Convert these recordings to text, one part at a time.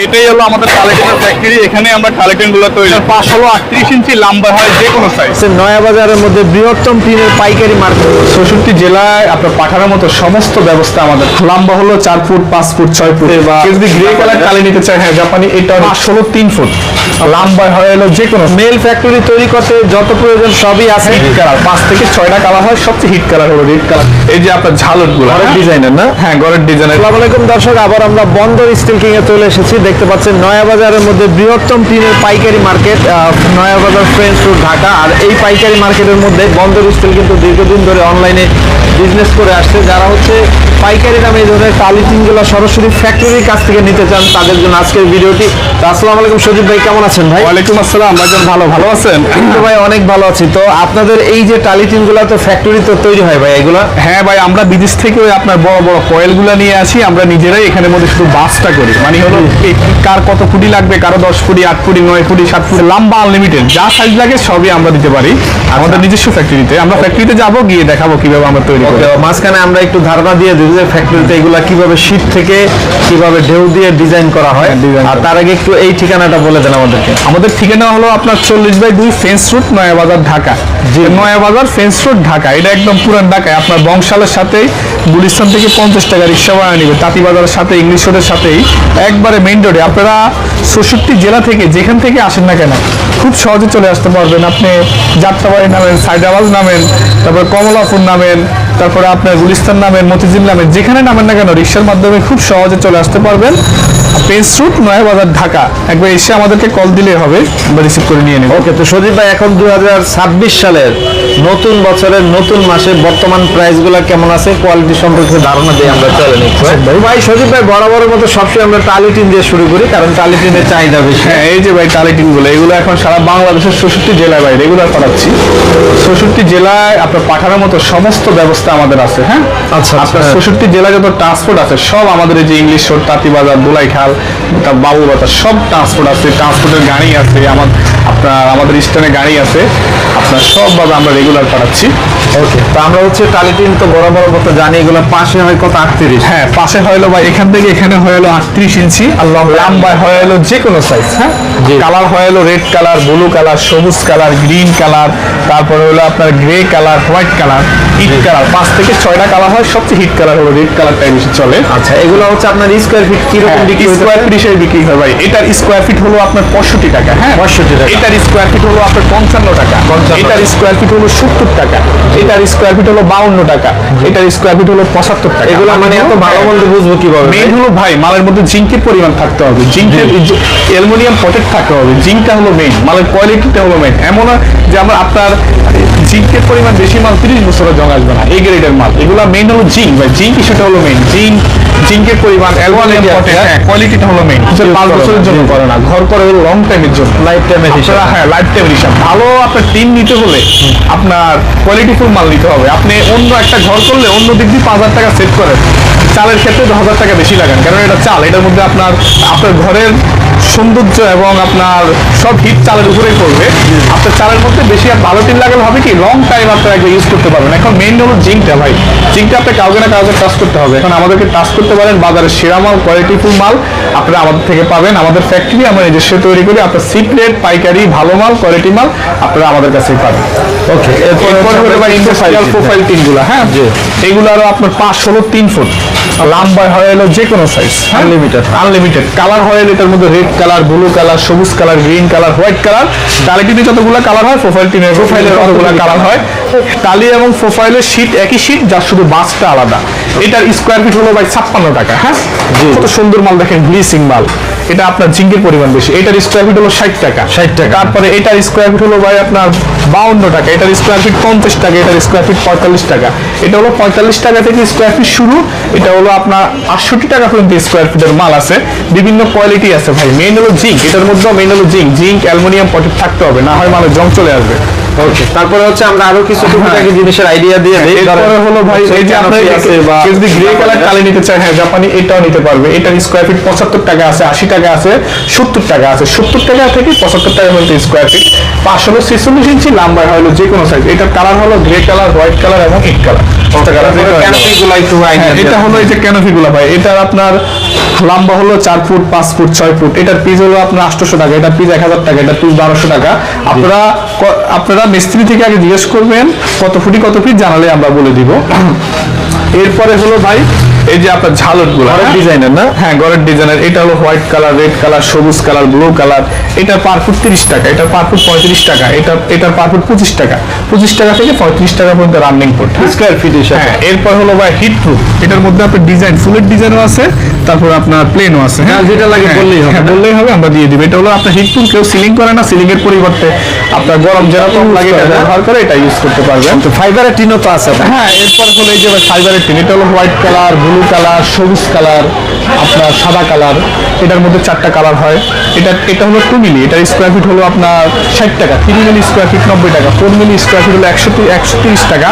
এটাই হলো আমাদের কালেকশনের ফ্যাক্টরি এখানে আমরা কালেকশনগুলো তৈরি পাঁচ হলো আটত্রিশ ইঞ্চি লম্বা হয় যে কোনো সাইজ নয়া বাজারের মধ্যে বৃহত্তম টিনের পাইকারি মার্কেট। চৌষট্টি জেলায় আপনার পাঠানোর মতো সমস্ত ব্যবস্থা আমাদের। লম্বা হলো চার ফুট পাঁচ ফুট ছয় ফুট। বা যদি গ্রে কালার কালি নিতে চায় হ্যাঁ জাপানি এটা পাঁচ হলো তিন ফুট। লম্বা হয় হলো যে কোনো মেল ফ্যাক্টরি তৈরি করতে যত প্রয়োজন সবই আছে। হিট কালার পাঁচ থেকে ছয়টা কালার হয় সবচেয়ে হিট কালার হলো রেড কালার এই যে আপনার ঝালটগুলো ঘরের ডিজাইনের না? হ্যাঁ গড়ের ডিজাইনের আসসালামু আলাইকুম দর্শক আবার আমরা বন্দর স্টিল কিং এ চলে এসেছি। দেখতে পাচ্ছেন নয়াবাজারের মধ্যে বৃহত্তম টিনের পাইকারি market Nayabazar friends road, Dhaka. আর এই পাইকারি মার্কেটের মধ্যে বন্দর স্টিল কিন্তু দীর্ঘদিন ধরে অনলাইনে বিজনেস করে আসছে। যারা হচ্ছে পাইকারি দামে এই ধরনের টালি টিনগুলো সরাসরি ফ্যাক্টরির কাছ থেকে নিতে চান তাদের জন্য আজকের ভিডিওটি। আসসালামু আলাইকুম সজীব ভাই কেমন আছেন ভাই? ওয়ালাইকুম আসসালাম ভাইজান ভালো ভালো। আছেন? তো ভাই অনেক ভালো আছি। তো আপনাদের এই যে টালি টিনগুলো তো ফ্যাক্টরি তো তৈরি হয় ভাই এগুলা? হ্যাঁ ভাই আমরা বিদেশ থেকে ওই আপনার বড় বড় কয়েলগুলো নিয়ে আসি আমরা নিজেরাই এখানে মধ্যে শুধু বাসটা করি। মানে হলো কার কত ফুটি লাগবে কারও দশ ফুটি আট ফুটি নয় ফুটি সাত ফুটি লম্বা আনলিমিটেড যা সাইজ লাগে সবই আমরা দিতে পারি। আমাদের নিজস্ব ফ্যাক্টরিতে আমরা ফ্যাক্টরিতে যাব গিয়ে দেখাবো কীভাবে আমরা তৈরি করি। মাঝখানে আমরা একটু ধারণা দিয়ে দিই যে ফ্যাক্টরিতে এগুলা কীভাবে শীত থেকে কীভাবে ঢেউ দিয়ে ডিজাইন করা হয়? হ্যাঁ, আর তার আগে একটু এই ঠিকানাটা বলে দেন আমাদেরকে। আমাদের ঠিকানা হলো আপনার চল্লিশ বাই দুই ফেন্স রোড নয়াবাজার ঢাকা। যে নয়াবাজার ফেন্স রোড ঢাকা। এটা একদম পুরান ঢাকায়। আপনার বংশালের সাথেই গুলিস্তান থেকে পঞ্চাশ টাকা রিক্সা ভাড়া নিবে। তাঁতিবাজারের সাথে ইংলিশ রোডের সাথেই। একবারে মেইন রোডে আপনারা চৌষট্টি জেলা থেকে যেখান থেকে আসেন না কেন খুব সহজে চলে আসতে পারবেন। আপনি যাত্রাবাড়ি নামেন সাইদাবাজ নামেন তারপর কমলাপুর নামেন তারপরে আপনার গুলিস্তান নামেন মতিঝিল নামেন যেখানে নামেন না কেন রিক্সার মাধ্যমে খুব সহজে চলে আসতে পারবেন। পেন্স রুট নয়াবাজার ঢাকা। একবার এসে আমাদেরকে কল দিলে হবে আমরা রিসিভ করে নিয়ে নেব। ওকে তো সজীব ভাই এখন দুই সালের নতুন বছরের নতুন মাসে বর্তমান প্রাইসগুলো কেমন আছে? কোয়ালিটি সম্পর্কে ধারণা দিয়ে আমরা চলে নিচ্ছি ভাই। সজীব ভাই বরাবরের মতো সবসময় আমরা টালি টিন দিয়ে শুরু করি কারণ টালিটিনের চাহিদা বেশি। হ্যাঁ এই যে ভাই টালিটিনগুলো এগুলো এখন সারা বাংলাদেশের চৌষট্টি জেলায় ভাই রেগুলার করাচ্ছি। চৌষট্টি জেলায় আপনার পাঠানোর মতো সমস্ত ব্যবস্থা আমাদের আছে হ্যাঁ? আচ্ছা, আপনার ছেষট্টি জেলা যত ট্রান্সপোর্ট আছে সব আমাদের এই যে ইংলিশ রোড তাঁতিবাজার দোলাইখাল তার বাবুবাজার সব ট্রান্সপোর্ট আছে ট্রান্সপোর্টের গাড়ি আছে আমার আপনার আমাদের স্ট্যান্ডে গাড়ি আছে। আপনার সবভাবে আমরা রেগুলার করাচ্ছি ওকে তো আমরা হচ্ছে টালি টিন তো বরাবর মতো জানি এগুলো পাশে হয় কত আটত্রিশ? হ্যাঁ পাশে হলো ভাই এখান থেকে এখানে হলো আটত্রিশ ইঞ্চি আর লম্বায় হলো যে কোনো সাইজ হ্যাঁ? জি। কালার হলো রেড কালার ব্লু কালার সবুজ কালার গ্রিন কালার তারপরে হলো আপনার grey colour white colour hit colour পাঁচ থেকে ছয়টা কালার হয় সবচেয়ে হিট কালার হলো রেড কালারটাই বেশি চলে। আচ্ছা এগুলো হচ্ছে আপনার স্কোয়ার ফিট কীরকম বিক্রি হতে স্কোয়ার? ফিট হিসেবে বিক্রি হয় ভাই। এটার স্কোয়ার ফিট হলো আপনার পঁয়ষট্টি টাকা হ্যাঁ? 65 টাকা। এটার স্কোয়ার ফিট হলো আপনার পঞ্চান্ন টাকা। 55 এটার স্কোয়ার ফিট হলো সত্তর টাকা। এটার স্কোয়ার ফিট হলো বাউন্ন টাকা এটার স্কোয়ার ফিট হলো পঁচাত্তর টাকা। এগুলো মানে এত ভালো মন্দ বুঝব কীভাবে? মেইন হলো ভাই মালের মধ্যে জিঙ্কের পরিমাণ থাকতে হবে। জিঙ্কের অ্যালুমিনিয়াম পটেট থাকতে হবে। জিঙ্কটা হলো মেইন মালের কোয়ালিটিটা হলো মেইন এমন না যে আমরা আপনার জিঙ্কের পরিমাণ বেশি মাল তিরিশ বছরের জং আসবে না এই গ্রেডের মাল। এগুলো মেইন হলো জিঙ্ক। ভাই জিঙ্ক সেটা হলো মেইন জিঙ্ক জিঙ্কের পরিমাণ অ্যালুমিনিয়াম কোয়ালিটিটা হলো মেইন বছরের জন্য করে না ঘর করে লং টাইমের জন্য। লাইফ টাইমের হিসাব। হ্যাঁ লাইফ টাইম হিসাব। ভালো আপনার টিম নিতে হলে আপনার কোয়ালিটি ফুল মাল নিতে হবে। আপনি অন্য একটা ঘর করলে অন্য দিক দিয়ে পাঁচ হাজার টাকা সেট করেন। চালের ক্ষেত্রে দশ হাজার টাকা বেশি লাগান কারণ এটা চাল এটার মধ্যে আপনার আপনার ঘরের সৌন্দর্য এবং আপনার সব হিট চালের উপরেই পড়বে। আপনার চালের মধ্যে বেশি আর ভালো টিন লাগালে হবে কি লং টাইম আপনার একবার ইউজ করতে পারবেন। এখন মেইন হলো জিঙ্কটা ভাই। জিঙ্কটা আপনি কাউকে না কাউকে টাচ করতে হবে। এখন আমাদেরকে টাচ করতে পারেন বাজারের সেরা মাল কোয়ালিটিফুল মাল। আপনারা আমাদের থেকে পাবেন আমাদের ফ্যাক্টরি আমরা নিজস্ব তৈরি করি। আপনার সিপ রেট পাইকারি ভালো মাল কোয়ালিটি মাল আপনারা আমাদের কাছেই পাবেন। ওকে এরপরে হলো ভাই ইন্ডাস্ট্রিয়াল প্রোফাইল টিনগুলো হ্যাঁ? এইগুলো আরও আপনার পাঁচ ষোলো তিন ফুট। লম্বা হয় এলো যে কোনো সাইজ আনলিমিটেড আনলিমিটেড কালার হয় এটার মধ্যে রেড কালার ব্লু কালার সবুজ colour green colour white colour যতগুলো কালার হয় প্রোফাইল টিনের প্রোফাইলের অতগুলো কালার হয় টালি এবং প্রোফাইলের শীট একই শীট যার শুধু বাসটা আলাদা। এটার স্কোয়ার ফিট হলো ভাই ছাপ্পান্ন টাকা হ্যাঁ? কত সুন্দর মাল দেখেন গ্লিসিং মাল। এটা আপনার জিঙ্কের পরিমাণ বেশি। এটার স্কোয়ার ফিট হলো ষাট টাকা। 60 টাকা। তারপরে এটার স্কোয়ার ফিট হলো ভাই আপনার বাউন্ন টাকা। এটার স্কোয়ার ফিট পঞ্চাশ টাকা এটার স্কোয়ার ফিট পঁয়তাল্লিশ টাকা। এটা হলো পঁয়তাল্লিশ টাকা থেকে স্কোয়ার ফিট শুরু। এটা হলো আপনার আটষট্টি টাকা পর্যন্ত স্কোয়ার ফিটের মাল আছে। বিভিন্ন কোয়ালিটি আছে ভাই। মেইন হলো জিঙ্ক। এটার মধ্যেও মেইন হলো জিঙ্ক। জিঙ্ক অ্যালুমিনিয়াম পটেট থাকতে হবে। না হয় মালের জং চলে আসবে। ওকে তারপরে হচ্ছে আমরা আরও কিছু টুকিটাকি জিনিসের আইডিয়া দিয়ে দেই। তারপরে হলো ভাই এই যে আপনার আছে বা যদি গ্রে কালার কালে নিতে চায় হ্যাঁ জাপানি এটাও নিতে পারবে। এটার স্কয়ার ফিট পঁচাত্তর টাকা আছে আশি টাকা আছে সত্তর টাকা আছে। সত্তর টাকা থেকে পঁচাত্তর টাকা পর্যন্ত স্কয়ার ফিট পাঁচ হলো ছেচল্লিশ ইঞ্চি লম্বা হলো যে কোনো সাইজ এটার কালার হলো গ্রে কালার হোয়াইট কালার এবং ইট কালার Idea হ্যাঁ, এটা হলো এই যে ক্যানোপিগুলো ভাই। এটার আপনার লম্বা হলো চার ফুট পাঁচ ফুট ছয় ফুট। এটার পিস হলো আপনার আটশোশো টাকা। এটার পিস এক হাজার টাকা এটার পিস বারোশো টাকা। আপনারা আপনারা মিস্ত্রি থেকে আগে জিজ্ঞেস করবেন কত ফুটি কত ফিট জানালে আমরা বলে দিব। এরপরে হলো ভাই এই যে আপনার ঝালটগুলো ঘরের ডিজাইনের না? হ্যাঁ গড়ের ডিজাইনের। এটা হলো হোয়াইট কালার রেড কালার সবুজ কালার ব্লু কালার। এটার পার ফুট তিরিশ টাকা এটার পার ফুট পঁয়ত্রিশ টাকা এটা এটার পার ফুট পঁচিশ টাকা। পঁচিশ টাকা থেকে পঁয়ত্রিশ টাকা পর্যন্ত রানিং ফুট স্কোয়ার ফিট হ্যাঁ এরপর হলো ভাই হিট প্রুফ এটার মধ্যে আপনার ডিজাইন ফুলের ডিজাইনও আছে তারপর আপনার প্লেনও আছে হ্যাঁ? হ্যাঁ, যেটা লাগে হ্যাঁ, বললেই হবে। হ্যাঁ, বললেই হবে আমরা দিয়ে দিব। এটা হলো আপনার হিট প্রুফ কেউ সিলিং করে না সিলিং এর পরিবর্তে আপনার গরম যেরকম লাগে এটা ব্যবহার করে এটা ইউজ করতে পারবেন। তো ফাইবারের টিনও তো আছে হ্যাঁ এরপর হলো এই যে ফাইবারের টিন এটা হলো হোয়াইট কালার ব্লু কালার সবুজ কালার আপনার সাদা কালার এটার মধ্যে চারটা কালার হয়। এটা এটা হলো টু মিলি এটার স্কোয়ার ফিট হলো আপনার ষাট টাকা তিন মিলি স্কোয়ার ফিট নব্বই টাকা ফোর মিলি স্কোয়ার ফিট হলো একশো একশো তিরিশ টাকা।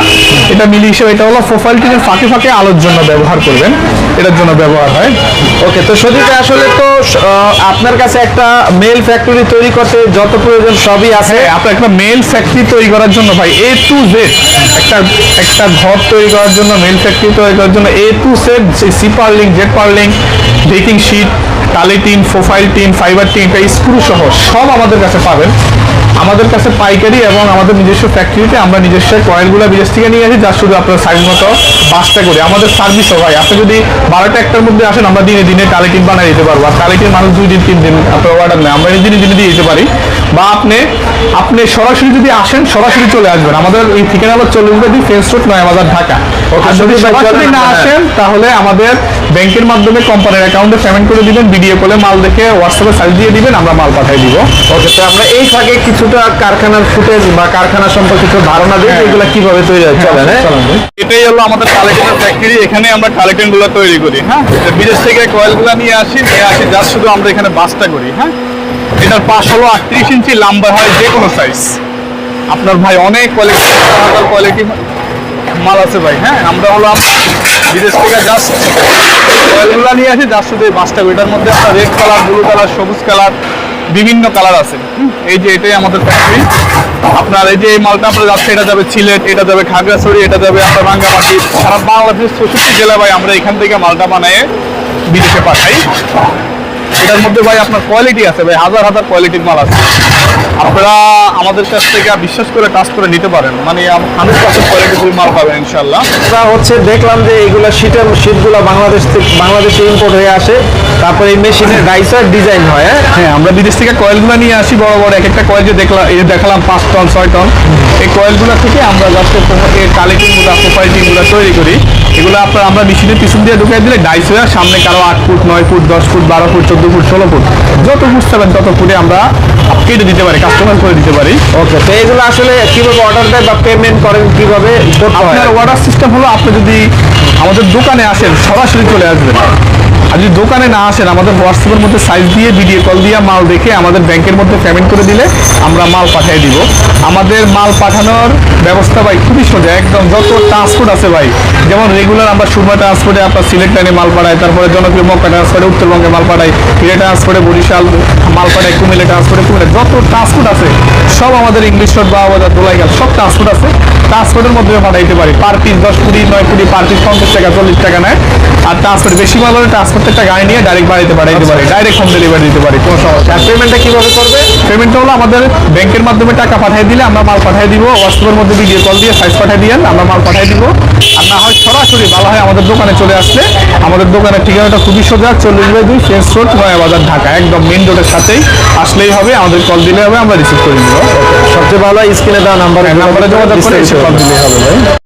এটা মিলি হিসেবে এটা হলো প্রোফাইল টিনের ফাঁকে ফাঁকে আলোর জন্য ব্যবহার করবেন এটার জন্য ব্যবহার হয়। ওকে তো সদীপ আসলে তো আপনার কাছে একটা মেল ফ্যাক্টরি তৈরি করতে যত প্রয়োজন সবই আছে। হ্যাঁ আপনার একটা মেল ফ্যাক্টরি তৈরি করার জন্য ভাই এ টু জেড একটা একটা ঘর তৈরি করার জন্য মেল ফ্যাক্টরি তৈরি করার জন্য A to Z C purlin Z purlin baking sheet টালি tin profile tin fibre tin এটা স্ক্রু সহ সব আমাদের কাছে পাবেন। আমাদের কাছে পাইকারি এবং আমাদের নিজস্ব ফ্যাক্টরিতে আমরা নিজস্ব কয়েলগুলো বিদেশ থেকে নিয়ে আসি, যা শুধু আপনার সাইজ মতো বাসটা করি। আমাদের সার্ভিসও ভাই, আপনি যদি বারোটা একটার মধ্যে আসেন, আমরা দিনে দিনে টালি টিন বানিয়ে দিতে পারব। আর টালি টিন মানুষ দুই দিন, তিন দিন আপনার অর্ডার নেই আমরা দিনে দিনে দিয়ে দিতে পারি। বা আপনি আপনি সরাসরি যদি আসেন সরাসরি চলে আসবেন। আমাদের এই ঠিকানা হলো চল্লিশ বাদি ফেন্স রোড নয়াবাজার ঢাকা। যদি সরাসরি না আসেন তাহলে আমাদের ব্যাংকের মাধ্যমে কোম্পানির অ্যাকাউন্টে পেমেন্ট করে দিবেন ভিডিও কলে মাল দেখে হোয়াটসঅ্যাপে সাইজ দিয়ে দিবেন আমরা মাল পাঠিয়ে দিব। ওকে তো আমরা এই ফাঁকে কিছুটা কারখানার ফুটেজ বা কারখানা সম্পর্কে কিছু ধারণা দিই হ্যাঁ। এগুলো কীভাবে তৈরি হয় চলে হ্যাঁ। এটাই হলো আমাদের কালেকশনের ফ্যাক্টরি এখানে আমরা কালেকশনগুলো তৈরি করি হ্যাঁ। বিদেশ থেকে কয়েলগুলো নিয়ে আসি নিয়ে আসি যা শুধু আমরা এখানে বাসটা করি হ্যাঁ। এটার পাশ হলো আটত্রিশ ইঞ্চি লম্বা হয় যে কোনো সাইজ আপনার ভাই অনেক কোয়ালিটি কোয়ালিটি মাল আছে ভাই হ্যাঁ? আমরা হলাম বিদেশ থেকে জাস্ট কয়েলগুলো নিয়ে আসি যার শুধু বাসটা। এটার মধ্যে আপনার রেড কালার ব্লু কালার সবুজ কালার বিভিন্ন কালার আছে। এই যে এটাই আমাদের ফ্যাক্টরি আপনার এই যে এই মালটা আপনার যাচ্ছে, এটা যাবে সিলেট এটা যাবে খাগড়াছড়ি, এটা যাবে আপনার রাঙ্গামাটি। সারা বাংলাদেশের চৌষট্টি জেলা ভাই আমরা এখান থেকে মালটা বানিয়ে বিদেশে পাঠাই। এটার মধ্যে ভাই আপনার কোয়ালিটি আছে ভাই হাজার হাজার কোয়ালিটির মাল আছে। আপনারা আমাদের কাছ থেকে বিশ্বাস করে কাজ করে নিতে পারেন। মানে হান্ড্রেড পার্সেন্ট কোয়ালিটির মাল পাবেন ইনশাল্লাহ আমরা হচ্ছে দেখলাম যে এইগুলো শীতের শীতগুলো বাংলাদেশ থেকে বাংলাদেশে ইম্পোর্ট হয়ে আসে। তারপরে এই মেশিনে ডাইসার ডিজাইন হয় হ্যাঁ? হ্যাঁ আমরা বিদেশ থেকে কয়েলগুলো নিয়ে আসি বড় বড় এক একটা কয়েল যে দেখলাম এই দেখালাম পাঁচ টন ছয় টন এই কয়েলগুলো থেকে আমরা জাস্ট কালেক্টিংগুলো প্রোফাইলিংগুলো তৈরি করি। এগুলো আপনার আমরা মেশিনের পিছন দিয়ে ঢুকিয়ে দিলে ডাইস হয়ে সামনে কারও আট ফুট নয় ফুট দশ ফুট বারো ফুট চোদ্দ ফুট ষোলো ফুট যত ফুট চাবেন তত ফুটে আমরা কেটে দিতে পারি কাস্টমাইজ করে দিতে পারি। ওকে তো এগুলো আসলে কীভাবে অর্ডার দেয় বা পেমেন্ট করেন কীভাবে আপনার অর্ডার সিস্টেম হলো আপনি যদি আমাদের দোকানে আসেন সরাসরি চলে আসবেন। আর যদি দোকানে না আসেন, আমাদের হোয়াটসঅ্যাপের মধ্যে সাইজ দিয়ে ভিডিও কল দিয়ে, মাল দেখে আমাদের ব্যাংকের মধ্যে পেমেন্ট করে দিলে আমরা মাল পাঠিয়ে দিব। আমাদের মাল পাঠানোর ব্যবস্থা ভাই খুবই সোজা, একদম যত ট্রান্সপোর্ট আছে ভাই। যেমন রেগুলার আমরা সুরমা ট্রান্সপোর্টে আপনার সিলেট লাইনে মাল পাঠাই, তারপরে জনপ্রিয় মক্কা ট্রান্সপোর্টে উত্তরবঙ্গে মাল পাঠাই, হিরে ট্রান্সপোর্টে বরিশাল মাল পাঠাই, কুমিল্লা ট্রান্সপোর্টে কুমিল্লা, যত ট্রান্সপোর্ট আছে, সব আমাদের ইংলিশ রোড বা বাজার দোলাইগাল সব ট্রান্সপোর্ট আছে। ট্রান্সপোর্টের মাধ্যমে পাঠাইতে পারি। পার পিস দশ কুড়ি নয় কুড়ি পার পিস পঞ্চাশ টাকা চল্লিশ টাকা নেয়। আর ট্রান্সপোর্ট বেশি মাল হলে ট্রান্সপোর্ট একটা গাড়ি নিয়ে ডাইরেক্ট বাড়িতে পাঠাইতে পারি ডাইরেক্ট হোম ডেলিভারি দিতে পারি কোনো সমস্যা আর পেমেন্টটা কীভাবে করবে? পেমেন্টটা হলো আমাদের ব্যাংকের মাধ্যমে টাকা পাঠিয়ে দিলে আমরা মাল পাঠিয়ে দিব হোয়াটসঅ্যাপের মধ্যে ভিডিও কল দিয়ে সাইজ পাঠিয়ে দিয়ে আমরা মাল পাঠিয়ে দিব। আর না হয় সরাসরি ভালো হয় আমাদের দোকানে চলে আসলে আমাদের দোকানের ঠিকানাটা খুবই সোজা চল্লিশ বাই দুই ফেন্স রোড নয়াবাজার ঢাকা একদম মেন রোডের সাথেই। আসলেই হবে আমাদের কল দিলে হবে আমরা রিসিভ করে নিব। সবচেয়ে ভালো স্ক্রিনে দেওয়া নাম্বার নাম্বারে যোগাযোগ করে কল দিলেই হবে ভাই।